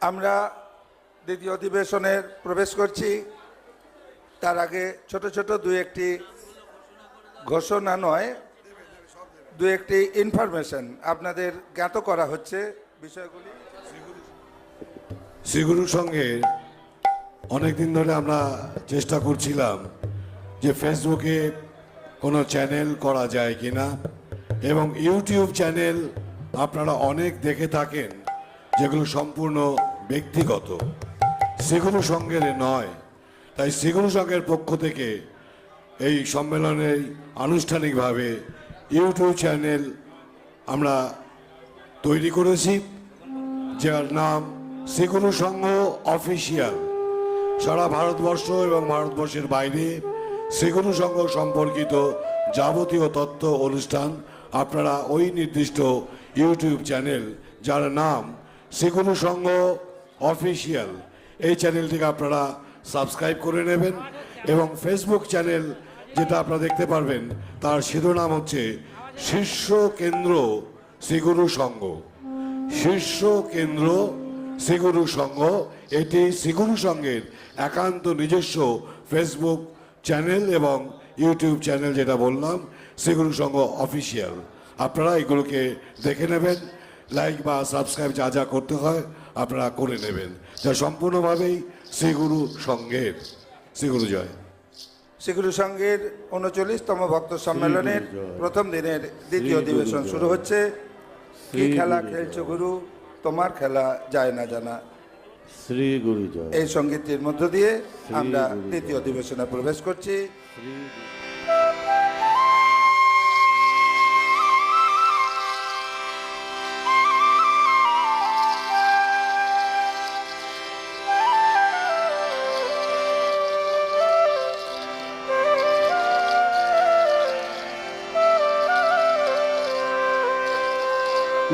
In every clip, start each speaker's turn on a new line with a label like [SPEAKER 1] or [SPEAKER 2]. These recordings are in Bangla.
[SPEAKER 1] আমরা দ্বিতীয় অধিবেশনের প্রবেশ করছি। তার আগে ছোট ছোট দু একটি ঘোষণা নয়, দু একটি ইনফরমেশন আপনাদের জ্ঞাত করা হচ্ছে বিষয়গুলি।
[SPEAKER 2] শ্রীগুরুর সঙ্গে অনেকদিন ধরে আমরা চেষ্টা করছিলাম যে ফেসবুকে কোনো চ্যানেল করা যায় কিনা, এবং ইউটিউব চ্যানেল আপনারা অনেক দেখে থাকেন। যেগুলো সম্পূর্ণ ব্যক্তিগত, সেগুলো সঙ্গের নয়। তাই সেগুলো সঙ্গের পক্ষ থেকে এই সম্মেলনে আনুষ্ঠানিকভাবে ইউটিউব চ্যানেল আমরা তৈরি করেছি, যার নাম সেগুলো সংঘ অফিসিয়াল। সারা ভারতবর্ষ এবং ভারতবর্ষের বাইরে সেগুলো সংঘ সম্পর্কিত যাবতীয় তথ্য, অনুষ্ঠান আপনারা ওই নির্দিষ্ট ইউটিউব চ্যানেল, যার নাম সেগুলো সংঘ অফিসিয়াল। এই চ্যানেলটিকে আপনারা সাবস্ক্রাইব করে নেবেন এবং ফেসবুক চ্যানেল যেটা আপনারা দেখতে পারবেন, তার শিরোনাম হচ্ছে শীর্ষ কেন্দ্র শ্রীগুরু সংঘ শীর্ষ কেন্দ্র শ্রীগুরু সংঘ এটি শ্রীগুরু সংঘের একান্ত নিজস্ব ফেসবুক চ্যানেল এবং ইউটিউব চ্যানেল যেটা বললাম শ্রীগুরু সংঘ অফিসিয়াল। আপনারা এগুলোকে দেখে নেবেন। লাইক বা সাবস্ক্রাইব যা যা করতে হয় আপনারা করে নেবেন। যা সম্পূর্ণভাবেই শ্রীগুরু সংঘের। শ্রীগুরু জয়।
[SPEAKER 1] শ্রীগুরু সংঘের উনচল্লিশতম ভক্ত সম্মেলনের প্রথম দিনের দ্বিতীয় অধিবেশন শুরু হচ্ছে। কি খেলা খেলছো গুরু? তোমার খেলা যায় না জানা।
[SPEAKER 3] শ্রী গুরু
[SPEAKER 1] এই সঙ্গীতটির মধ্য দিয়ে আমরা দ্বিতীয় অধিবেশনে প্রবেশ করছি।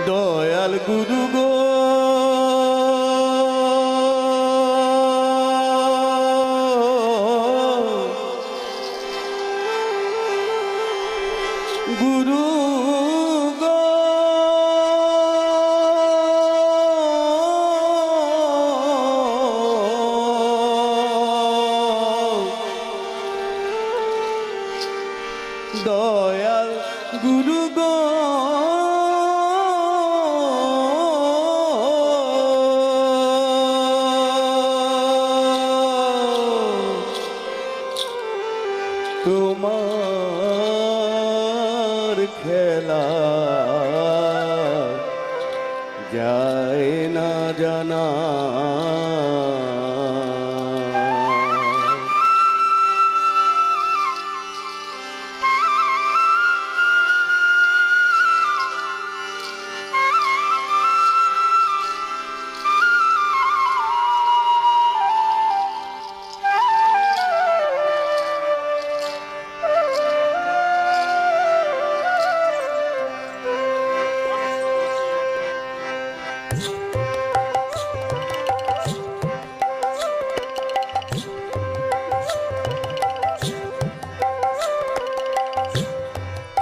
[SPEAKER 3] দয়াল গুরু গো। গুরু দয়াল গুরু গো।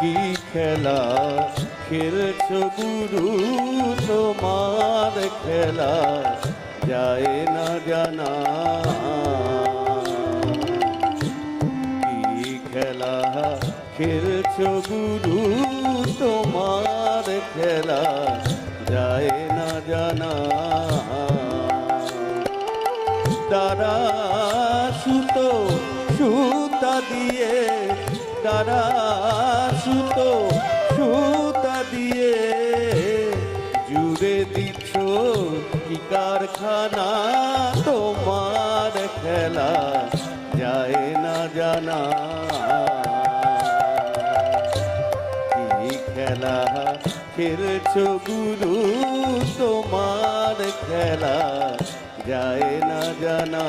[SPEAKER 3] কি খেলা খেলছ গুরু তোমার খেলা? যায় না জানা। কি খেলা খেলছ গুরু তোমার খেলা? যায় জানা। তারা সুতো, সুতা দিয়ে, তারা সুতো, সুতা দিয়ে জুড়ে দিচ্ছ কি কারখানা? তোমার খেলা যায় না জানা। কি খেলা? খেলছ গুরু তোমার খেলা যায় না জানা।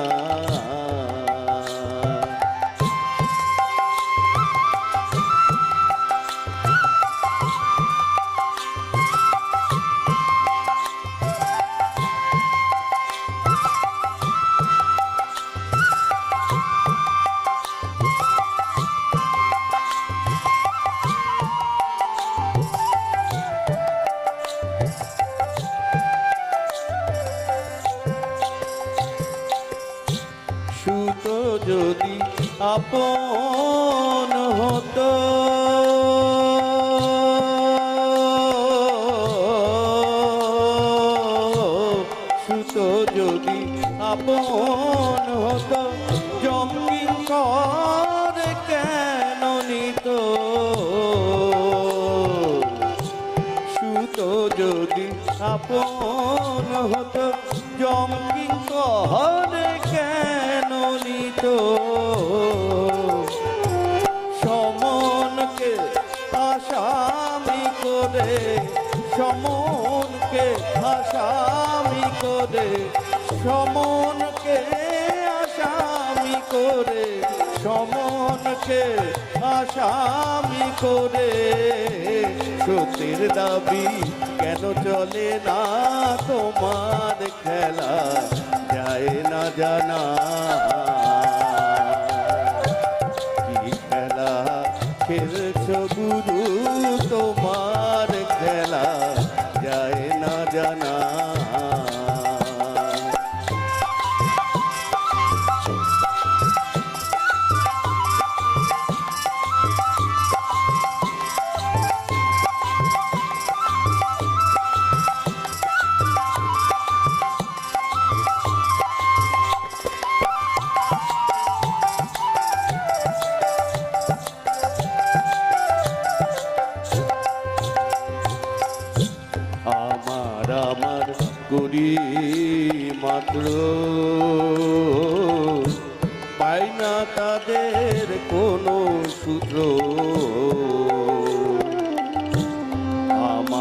[SPEAKER 3] আপন হতো। সুতো যদি আপন হতো জমিন করে কেন নিত? সুতো যদি আপন হতো কহরে কেন নিত? সমনকে আসামি করে, সমনকে আসামি করে, সমনকে আসামি করে। সত্যের দাবি কেন চলে না তোমার খেলা? যায় না জানা।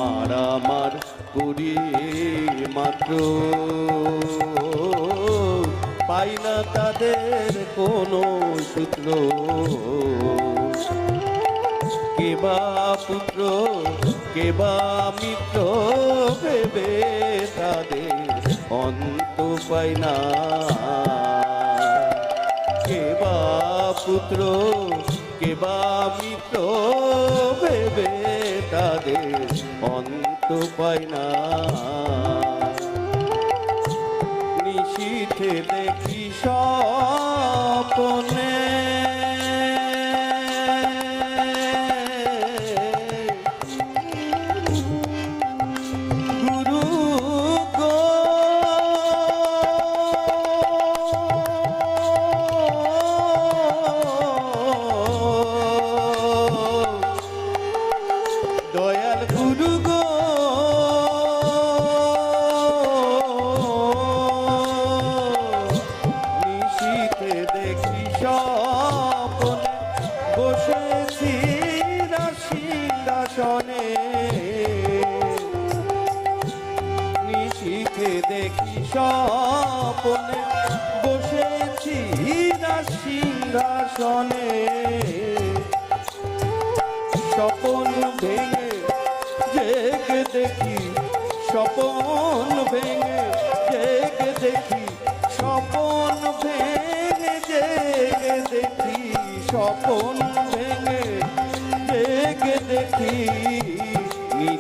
[SPEAKER 3] আমার আমার করি মাত্র। পাই না তাদের কোনো সূত্র কেবা পুত্র কেবা মিত্র ভেবে তাদের অন্ত পাই না। কেবা পুত্র কেবা মিত্র ভেবে তাদের অন্ত পায় না। নিশীথে দেখি স্বপনে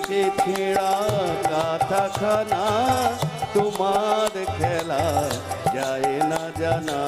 [SPEAKER 3] নিচে ছেঁড়া কাঁথাখানা তোমার খেলা যায় না জানা।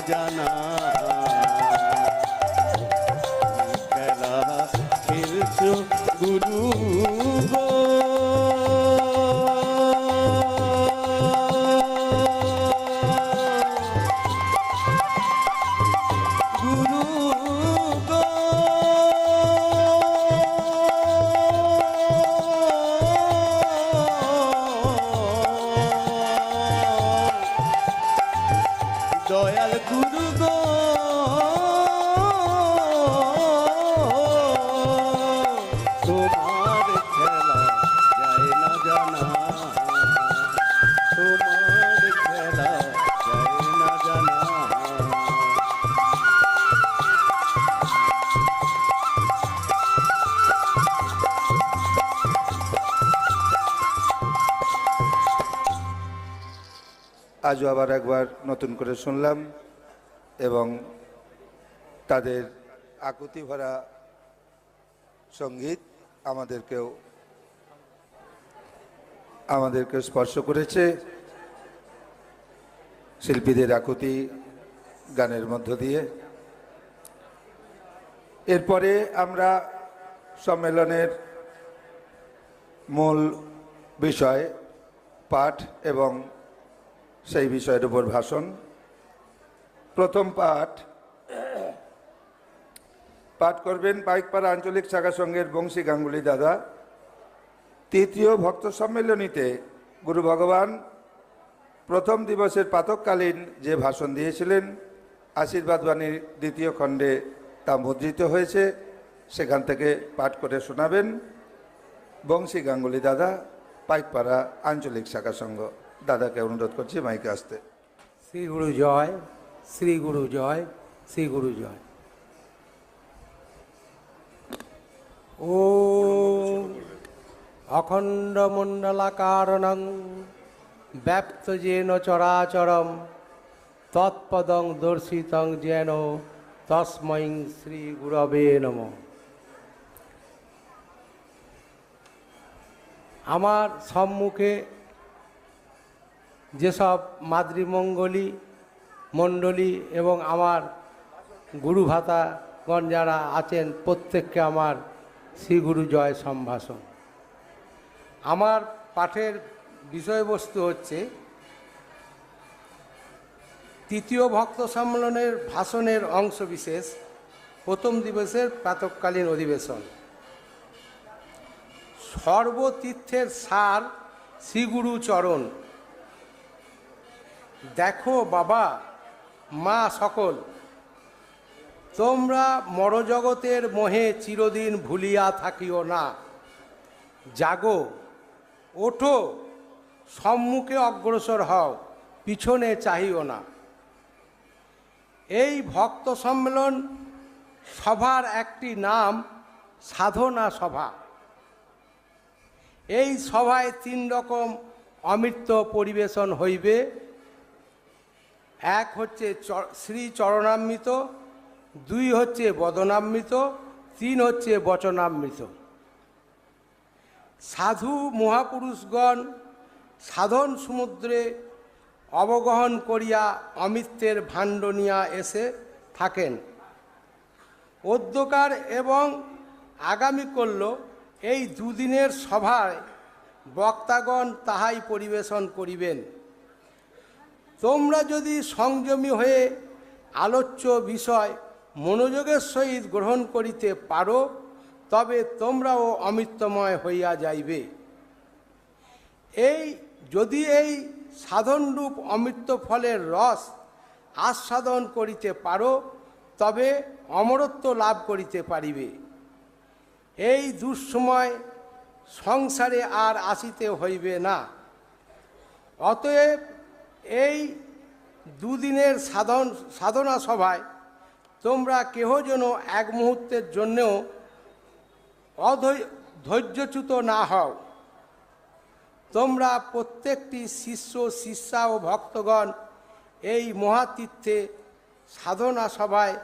[SPEAKER 3] জানা
[SPEAKER 1] আজও আবার একবার নতুন করে শুনলাম এবং তাদের আকুতি ভরা সংগীত আমাদেরকেও আমাদেরকে স্পর্শ করেছে। শিল্পীদের আকুতি গানের মধ্য দিয়ে। এরপরে আমরা সম্মেলনের মূল বিষয়, পাঠ এবং সেই বিষয়ের উপর ভাষণ। প্রথম পাঠ। পাঠ করবেন পাইকপাড়া আঞ্চলিক শাখা সংঘের বংশী গাঙ্গুলি দাদা। তৃতীয় ভক্ত সম্মেলনীতে গুরু ভগবান প্রথম দিবসের পাতককালীন যে ভাষণ দিয়েছিলেন, আশীর্বাদ বাণীর দ্বিতীয় খণ্ডে তা মুদ্রিত হয়েছে। সেখান থেকে পাঠ করে শোনাবেন বংশী গাঙ্গুলি দাদা, পাইকপাড়া আঞ্চলিক শাখা সংঘ। দাদাকে অনুরোধ করছি মাইকে আসতে।
[SPEAKER 4] শ্রী গুরু জয়, শ্রী গুরু জয়, শ্রী গুরু জয়। ও অখণ্ড মণ্ডলাকারণং, ব্যাপ্ত যেন চরাচরম, তৎপদং দর্শিতং যেন তস্মৈ শ্রী গুরবে নম। আমার সম্মুখে যেসব মাতৃমঙ্গলী মণ্ডলী এবং আমার গুরু ভাতাগণ যারা আছেন, প্রত্যেককে আমার শ্রীগুরু জয় সম্ভাষণ। আমার পাঠের বিষয়বস্তু হচ্ছে, তৃতীয় ভক্ত সম্মেলনের ভাষণের অংশবিশেষ প্রথম দিবসের প্রাতকালীন অধিবেশন। সর্বতীর্থের সার শ্রীগুরু চরণ দেখো বাবা, মা সকল, তোমরা মরজগতের মোহে চিরদিন ভুলিয়া থাকিও না। জাগো, ওঠো, সম্মুখে অগ্রসর হও, পিছনে চাহিও না। এই ভক্ত সম্মেলন সভার একটি নাম সাধনা সভা। এই সভায় তিন রকম অমৃত পরিবেশন হইবে। এক হচ্ছে শ্রী চরণামৃত দুই হচ্ছে বদনামৃত, তিন হচ্ছে বচনামৃত। সাধু মহাপুরুষগণ সাধন সমুদ্রে অবগহন করিয়া অমিত্রের ভাণ্ড নিয়া এসে থাকেন। অধ্যকার এবং আগামী করল, এই দুদিনের সভায় বক্তাগণ তাহাই পরিবেশন করিবেন। তোমরা যদি সংযমী হয়ে আলোচ্য বিষয় মনোযোগের সহিত গ্রহণ করিতে পারো, তবে তোমরাও অমৃতময় হইয়া যাইবে। এই, যদি এই সাধনরূপ অমৃত ফলের রস আস্বাদন করিতে পারো, তবে অমরত্ব লাভ করিতে পারিবে। এই দুঃসময় সংসারে আর আসিতে হইবে না। অতএব এই দুদিনের সাধন, সাধনা সভায় তোমরা কেহ যেন এক মুহূর্তের জন্যেও অধৈ, ধৈর্যচ্যুত না হও। তোমরা প্রত্যেকটি শিষ্য, শিষ্যা ও ভক্তগণ এই মহাতীর্থে সাধনা সভায়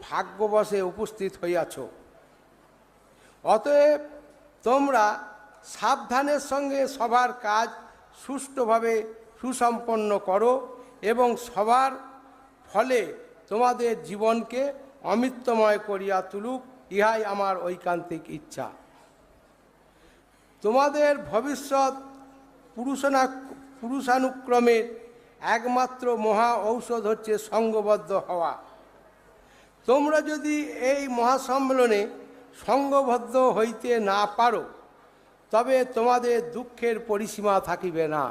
[SPEAKER 4] ভাগ্যবশে উপস্থিত হইয়াছ। অতএব তোমরা সাবধানের সঙ্গে সবার কাজ সুষ্ঠুভাবে সুসম্পন্ন করো এবং সবার ফলে তোমাদের জীবনকে অমৃতময় করিয়া তুলুক, ইহাই আমার ঐকান্তিক ইচ্ছা। তোমাদের ভবিষ্যৎ পুরুষনা, পুরুষানুক্রমের একমাত্র মহা ঔষধ হচ্ছে সঙ্গবদ্ধ হওয়া। তোমরা যদি এই মহাসম্মেলনে সঙ্গবদ্ধ হইতে না পারো, তবে তোমাদের দুঃখের পরিসীমা থাকিবে না।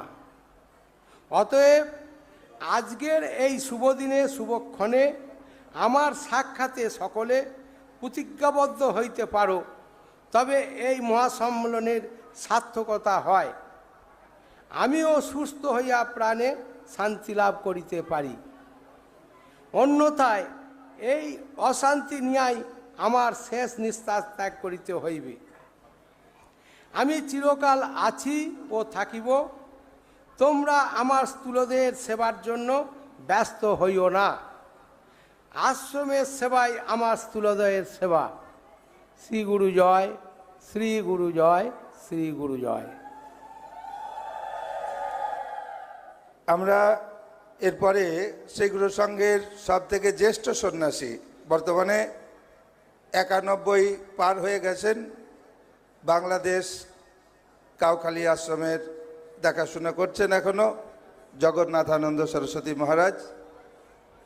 [SPEAKER 4] অতএব আজকের এই শুভদিনে শুভক্ষণে আমার সাক্ষাতে সকলে প্রতিজ্ঞাবদ্ধ হইতে পারো। তবে এই মহাসম্মেলনের সার্থকতা হয়। আমিও সুস্থ হইয়া প্রাণে শান্তি লাভ করিতে পারি। অন্যথায় এই অশান্তি নিয়াই আমার শেষ নিঃশ্বাস ত্যাগ করিতে হইবে। আমি চিরকাল আছি ও থাকিব। তোমরা আমার স্থূলদের সেবার জন্য ব্যস্ত হইও না। আশ্রমের সেবাই আমার স্থূলদয়ের সেবা। শ্রী গুরু জয়, শ্রী গুরু জয়, শ্রী গুরু জয়।
[SPEAKER 1] আমরা এরপরে সেগুলো সঙ্গের সব থেকে জ্যেষ্ঠ সন্ন্যাসী, বর্তমানে একানব্বই পার হয়ে গেছেন, বাংলাদেশ কাউখালী আশ্রমের দেখাশোনা করছেন এখনও জগন্নাথানন্দ সরস্বতী মহারাজ।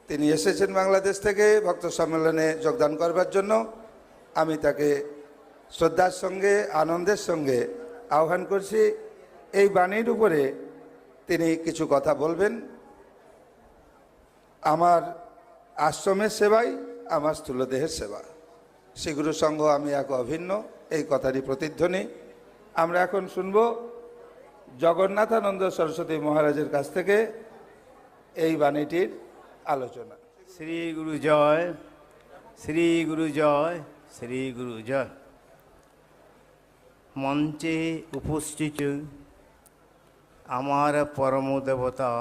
[SPEAKER 1] তিনি এসেছেন বাংলাদেশ থেকে, ভক্ত সম্মেলনে যোগদান করবার জন্য। আমি তাকে শ্রদ্ধার সঙ্গে, আনন্দের সঙ্গে আহ্বান করছি। এই বাণীর উপরে তিনি কিছু কথা বলবেন। আমার আশ্রমের সেবাই, আমার স্থূলদেহের সেবা। শ্রীগুরু সংঘ আমি এক অভিন্ন, এই কথারই প্রতিধ্বনি। আমরা এখন শুনব জগন্নাথানন্দ সরস্বতী মহারাজের কাছ থেকে এই বাণীটির আলোচনা।
[SPEAKER 5] শ্রী গুরু জয়, শ্রী গুরু জয়, শ্রী গুরু জয়। মঞ্চে উপস্থিত আমার পরম দেবতা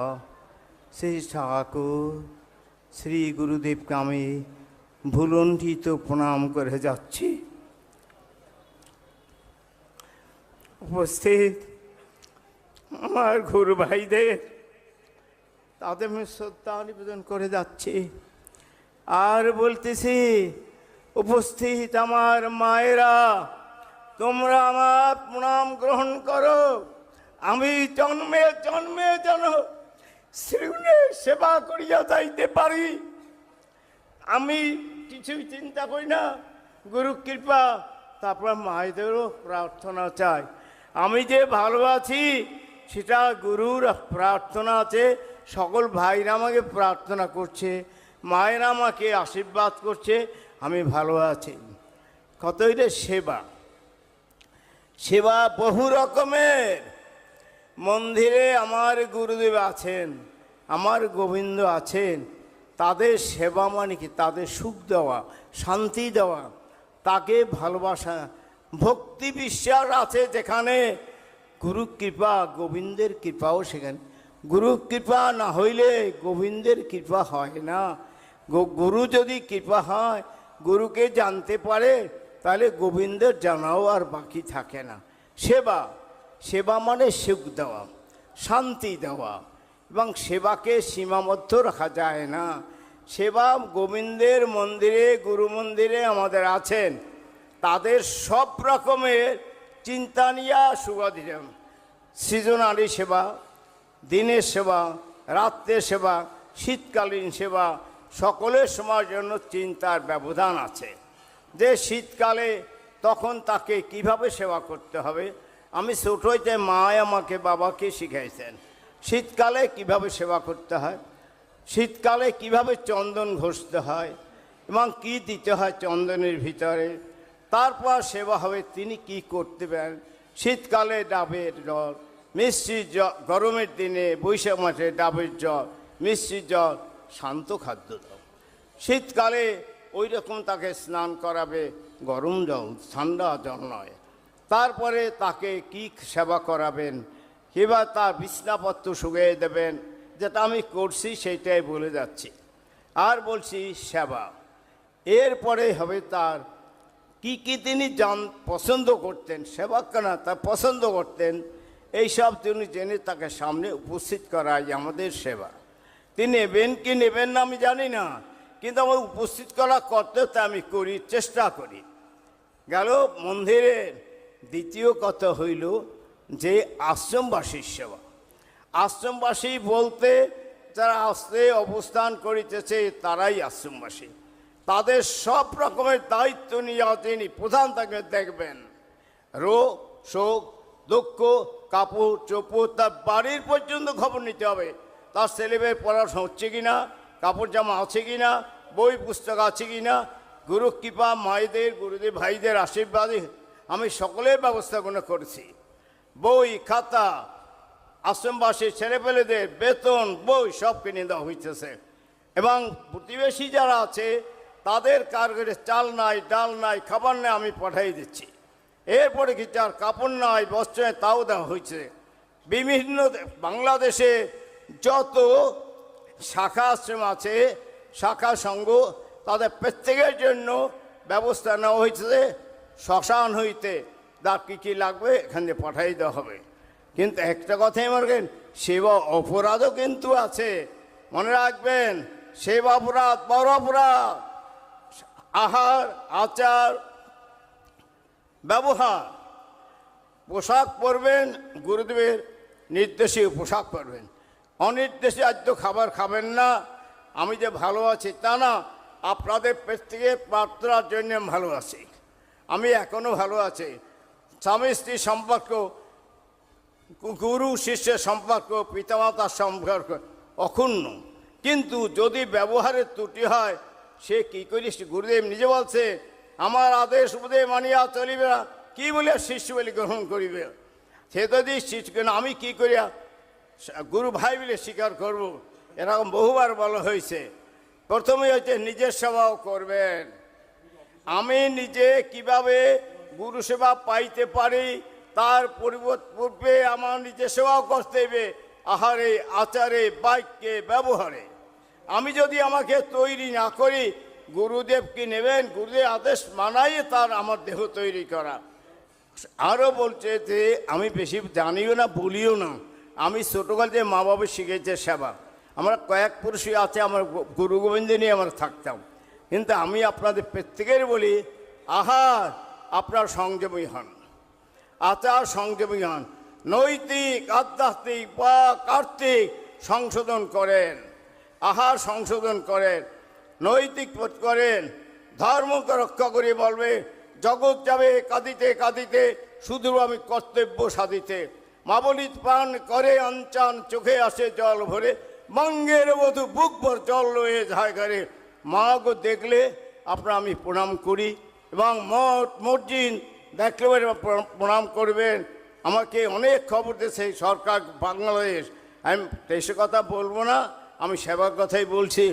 [SPEAKER 5] শ্রী ঠাকুর, শ্রী গুরুদেবকে আমি ভুলণ্ঠিত প্রণাম করে যাচ্ছি। উপস্থিত আমার গুরু ভাইদের। তাদের আমি শ্রদ্ধা নিবেদন করে যাচ্ছি। আর বলতেছি, উপস্থিত আমার মায়েরা, তোমরা আমার প্রণাম গ্রহণ করো। আমি জন্মে জন্মে যেন শ্রীগুণের সেবা করিয়া যাইতে পারি। আমি কিছুই চিন্তা করি না। গুরু কৃপা, তারপর মায়েদেরও প্রার্থনা চাই। আমি যে ভালো আছি সেটা গুরুর প্রার্থনা আছে, সকল ভাইরা আমাকে প্রার্থনা করছে, মায়েরা আমাকে আশীর্বাদ করছে, আমি ভালো আছি। কত এটা সেবা? সেবা বহু রকমের। মন্দিরে আমার গুরুদেব আছেন, আমার গোবিন্দ আছেন, তাদের সেবা মানে কি? তাদের সুখ দেওয়া, শান্তি দেওয়া, তাকে ভালোবাসা, ভক্তি বিশ্বাস আছে যেখানে গুরু কৃপা, গোবিন্দের কৃপাও সেখানে। গুরু কৃপা না হইলে গোবিন্দের কৃপা হয় না। গুরু যদি কৃপা হয়, গুরুকে জানতে পারে, তাহলে গোবিন্দের জানাও আর বাকি থাকে না। সেবা সেবা মানে সুখ দেওয়া, শান্তি দেওয়া, এবং সেবাকে সীমাবদ্ধ রাখা যায় না। সেবা গোবিন্দের মন্দিরে, গুরু মন্দিরে আমাদের আছেন। তাদের সব রকমের চিন্তা নিয়ে সুবা দিলাম। সৃজনারী সেবা, দিনের সেবা, রাত্রের সেবা, শীতকালীন সেবা, সকলের সময়ের জন্য চিন্তার ব্যবধান আছে। যে শীতকালে তখন তাকে কীভাবে সেবা করতে হবে? আমি ছোট হইতে মা আমাকে বাবাকে শিখাইছেন, শীতকালে কীভাবে সেবা করতে হয়? শীতকালে কীভাবে চন্দন ঘষতে হয়? এবং কি দিতে হয় চন্দনের ভিতরে? তারপর সেবা হবে, তিনি কি করতে পারেন শীতকালে ডাবের জল, মিষ্টির জল, গরমের দিনে বৈশাখ মাসে ডাবের জল, মিষ্টির জল, শান্ত খাদ্য দাও। শীতকালে ওই রকম তাকে স্নান করাবে, গরম জল, ঠান্ডা জল নয়। তারপরে তাকে কি সেবা করাবেন? কিংবা তার বিছনাপত্র শুকিয়ে দেবেন। যেটা আমি করছি সেইটাই বলে যাচ্ছি। আর বলছি, সেবা। এরপরে হবে তার কি কি তিনি জান পছন্দ করতেন সেবা কেনা তা পছন্দ করতেন এইসব তিনি জেনে তাকে সামনে উপস্থিত করাই আমাদের সেবা। তিনি নেবেন কি নেবেন না আমি জানি না, কিন্তু আমার উপস্থিত করা কর্তব্য তা আমি করি, চেষ্টা করি। গেল মন্দিরের দ্বিতীয় কথা হইল যে আশ্রমবাসীর সেবা। আশ্রমবাসী বলতে যারা আসতে অবস্থান করিতেছে তারাই আশ্রমবাসী। তাদের সব রকমের দায়িত্ব নিয়ে তিনি প্রধান তাকে দেখবেন। রোগ, শোক, দুঃখ, কাপড়, চোপড়, তার বাড়ির পর্যন্ত খবর নিতে হবে। তার ছেলেমেয়ের পড়াশোনা হচ্ছে কিনা, কাপড় জামা আছে কিনা, বই, পুস্তক আছে কি না গুরু কৃপা, মায়েদের গুরুদেব ভাইদের আশীর্বাদে আমি সকলের ব্যবস্থা কোনো করেছি। বই, খাতা, আশ্রমবাসী, ছেলেপেলেদের বেতন, বই সব কিনে দেওয়া হইতেছে। এবং প্রতিবেশী যারা আছে তাদের কারগরে চাল নাই, ডাল নাই, খাবার নাই আমি পাঠাই দিচ্ছি। এরপরে কি যার কাপড় নাই, বস্ত্র তাও দেওয়া হয়েছে। বিভিন্ন বাংলাদেশে যত শাখা আশ্রম আছে, শাখা সংঘ, তাদের প্রত্যেকের জন্য ব্যবস্থা নেওয়া হয়েছে। শ্মশান হইতে তার কী কী লাগবে, এখান পাঠাই দেওয়া হবে। কিন্তু একটা কথাই মারবেন সেবা অপরাধও কিন্তু আছে। মনে রাখবেন, সেবা অপরাধ, বড় অপরাধ। আহার, আচার, ব্যবহার। পোশাক পরবেন, গুরুদেবের নির্দেশে পোশাক পরবেন। অনির্দেশে আজ তো খাবার খাবেন না। আমি যে ভালো আছি তা না, আপনাদের থেকে প্রার্থনার জন্য ভালো আছি। আমি এখনও ভালো আছি। স্বামী স্ত্রী সম্পর্ক গুরু শিষ্যের সম্পর্ক, পিতামাতার সম্পর্ক অক্ষুণ্ণ। কিন্তু যদি ব্যবহারের ত্রুটি হয় সে কি করি গুরুদেব নিজে বলছে, আমার আদেশ উপদেশ মানিয়া চলিবে না। কি বলিয়া শিষ্য বলে, গ্রহণ করিবে। সে যদি শিষ্য আমি কি করিয়া? গুরু ভাই বলে, স্বীকার করব। এরকম বহুবার বলা হয়েছে। প্রথমে হচ্ছে, নিজের সেবাও করবেন। আমি নিজে কীভাবে গুরু সেবা পাইতে পারি, তার পূর্বে আমার নিজে সেবাও করতে হবে আহারে, আচারে, বাক্যে, ব্যবহারে। আমি যদি আমাকে তৈরি না করি গুরুদেব কি নেবেন গুরুদেব আদেশ মানাই তার আমার দেহ তৈরি করা। আরও বলছে যে, আমি বেশি জানিও না, বলিও না। আমি ছোটোকাল যে মা বাবা শিখেছে সেবা। আমরা কয়েক পুরুষই আছে, আমার গুরু গোবিন্দ নিয়ে আমরা থাকতাম। কিন্তু আমি আপনাদের প্রত্যেকের বলি আহার আপনার সংযমী হন। আচার সংযমী হন। নৈতিক, আধ্যাত্মিক বা কার্তিক সংশোধন করেন। আহার সংশোধন করেন, নৈতিক পথ করেন, ধর্মকে রক্ষা করে বলবে, জগৎ যাবে কাঁদিতে কাঁদিতে, শুধু আমি কর্তব্য সাধিতে। মাবলিত পান করে অঞ্চান চোখে আসে জল ভরে, মঙ্গের বধু বুক ভর জল রয়ে যায় ঘরে। মা গো দেখলে আপনার আমি প্রণাম করি এবং মঠ মসজিদ দেখলে প্রণাম করবেন। আমাকে অনেক খবর দিয়েছে সরকার বাংলাদেশ। আমি দেশের কথা বলব না। আমি সেবার কথাই বলছি।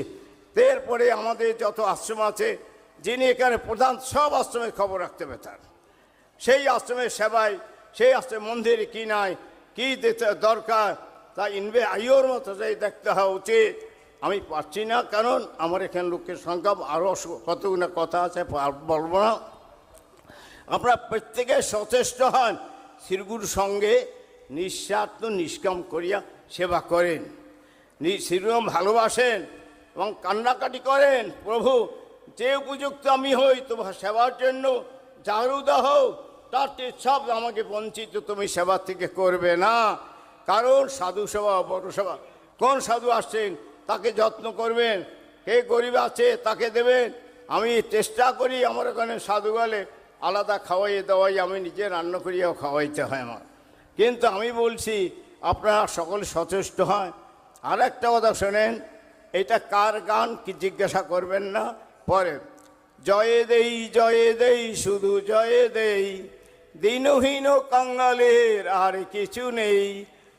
[SPEAKER 5] এরপরে আমাদের যত আশ্রম আছে, যিনি এখানে প্রধান, সব আশ্রমের খবর রাখতে পেতার সেই আশ্রমের সেবায়, সেই আশ্রমের মন্দিরে কি নাই, কি দিতে দরকার, তা ইনভে, আইওর মতো যাই দেখতে হওয়া উচিত। আমি পারছি না, কারণ আমার এখানে লোকের সংখ্যা আরও কতগুলো কথা আছে বলব না। আপনারা প্রত্যেকে সচেষ্ট হন, শ্রীগুরুর সঙ্গে নিঃস্বার্থ নিষ্কাম করিয়া সেবা করেন। শ্রীগুরু ভালোবাসেন এবং কান্নাকাটি করেন, প্রভু, যে উপযুক্ত আমি হই, তোমার সেবার জন্য জারুদা হোক তার সব আমাকে বঞ্চিত, তুমি সেবার থেকে করবে না। কারণ সাধু সেবা সেবা, কোন সাধু আসছেন, তাকে যত্ন করবেন। কে গরিব আছে, তাকে দেবেন। আমি চেষ্টা করি আমার ওখানে সাধু গেলে আলাদা খাওয়াইয়ে দাওয়াই, আমি নিজে রান্না করিয়াও খাওয়াইতে হয় আমার। কিন্তু আমি বলছি, আপনারা সকলে সচেষ্ট হয় আর একটা কথা শোনেন, এটা কার গান কি জিজ্ঞাসা করবেন না? পরে, জয়ে দেই জয়ে দেই, শুধু জয়ে দেই, দিনহীন কাঙ্গালের আর কিছু নেই।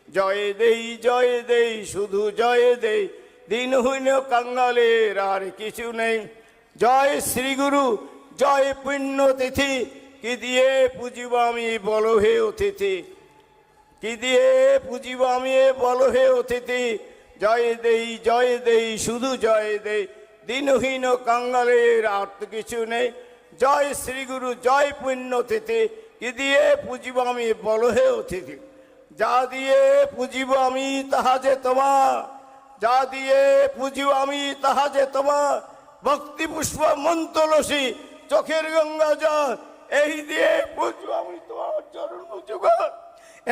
[SPEAKER 5] জয়ে দেই জয়ে দেই, শুধু জয়ে দেই, দিনহীন কাঙ্গালের আর কিছু নেই। জয় শ্রীগুরু, জয় পুণ্য তিথি, কি দিয়ে পুজিব আমি বল হে অতিথি? কি দিয়ে পুজিব আমি বল হে অতিথি? জয় দেই জয় দেই, শুধু জয় দেই। দিনহীন কাঙ্গালের আর তো কিছু নেই। জয় শ্রীগুরু জয় পুণ্য তিথি। কি দিয়ে পুজিব আমি বল হে অতিথি? যা দিয়ে পুজিব আমি তাহা যে তোমার যা দিয়ে পুজিব আমি তাহা যে তোমার ভক্তি পুষ্প মন্ত্রলসী চোখের গঙ্গা জল। এই দিয়ে পুজব আমি তোমার চরণ যুগল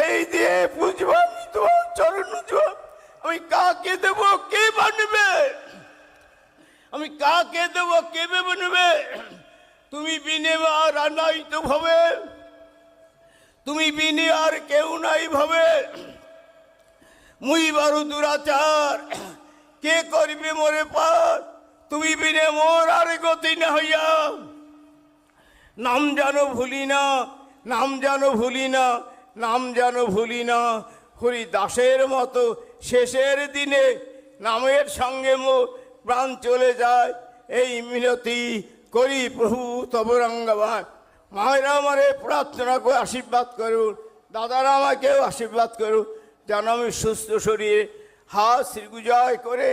[SPEAKER 5] এই দিয়ে পুজব আমি তোমার চরণ যুগল আমি কাকে দেব? কে বানবে আমি কাকে দেব? কে বানবে তুমি বিনে আর নাই তো ভাবে। তুমি বিনে আর কেউ নাই ভাবে। মুই বারু দুরাচার। কে করবে মোরে পার? তুমি বিনে মোর আর গতি না হইয়া নাম যেন ভুলি না, নাম যেন ভুলি না, নাম যেন ভুলি না। হরি দাসের মতো শেষের দিনে নামের সঙ্গে মো প্রাণ চলে যায়। এই মিনতি করি প্রভু তবরঙ্গবান মায়েরা আমারে প্রার্থনা করে আশীর্বাদ করুন। দাদারা আমাকেও আশীর্বাদ করুন। যেন আমি সুস্থ শরীরে হাত শ্রীগুজয় করে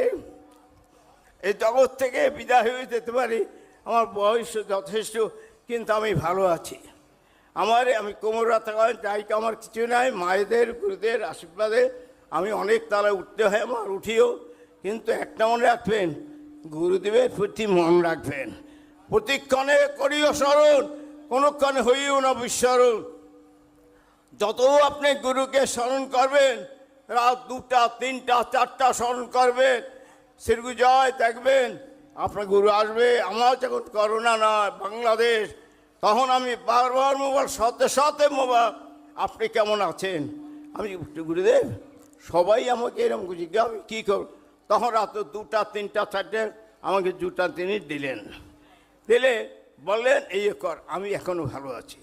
[SPEAKER 5] এই জগৎ থেকে বিদায় হয়ে যেতে পারি। আমার বয়স যথেষ্ট, কিন্তু আমি ভালো আছি। আমার, আমি কোমর ব্যথা করেন, তাই কি আমার কিছু নাই। মায়েদের, গুরুদের আশীর্বাদে আমি অনেক তালা উঠতে হয় আমার উঠিও। কিন্তু একটা মনে রাখবেন, গুরুদেবের প্রতি মন রাখবেন। প্রতিক্ষণে করিও স্মরণ, কোনোক্ষণে হইও না বিস্মরণ। যত আপনি গুরুকে স্মরণ করবেন, রাত দুটা, তিনটা, চারটা স্মরণ করবেন শ্রী জয় দেখবেন, আপনার গুরু আসবে। আমার যখন করোনা না, বাংলাদেশ তখন আমি বারবার মোবাইল, সাথে সাথে মোবাইল। আপনি কেমন আছেন? আমি গুরুদেব সবাই আমাকে এরকম জিজ্ঞাসা আমি কী করব? তখন রাত দুটা, তিনটা, চারটে আমাকে দুটা তিনি দিলেন। দিলে বললেন, এই কর, আমি এখনও ভালো আছি।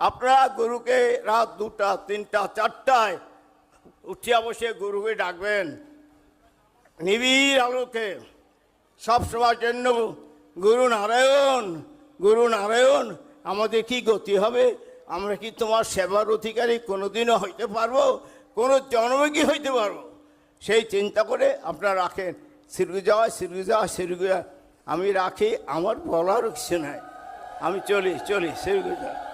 [SPEAKER 5] আপনারা গরুকে রাত দুটা, তিনটা, চারটায় উঠিয়া বসে গরুকে ডাকবেন। নিবিড় আলোকে। সব সময়ের জন্য গুরু নারায়ণ গুরু নারায়ণ আমাদের কি গতি হবে? আমরা কি তোমার সেবার অধিকারী কোনোদিনও হইতে পারব? কোনো জন্মে কি হইতে পারব? সেই চিন্তা করে আপনারা রাখেন। সিরগু যাওয়া সিরগু যাওয়া, সিরগু আমি রাখি, আমার বলার কিছু নাই। আমি চলি চলি সিরগুজা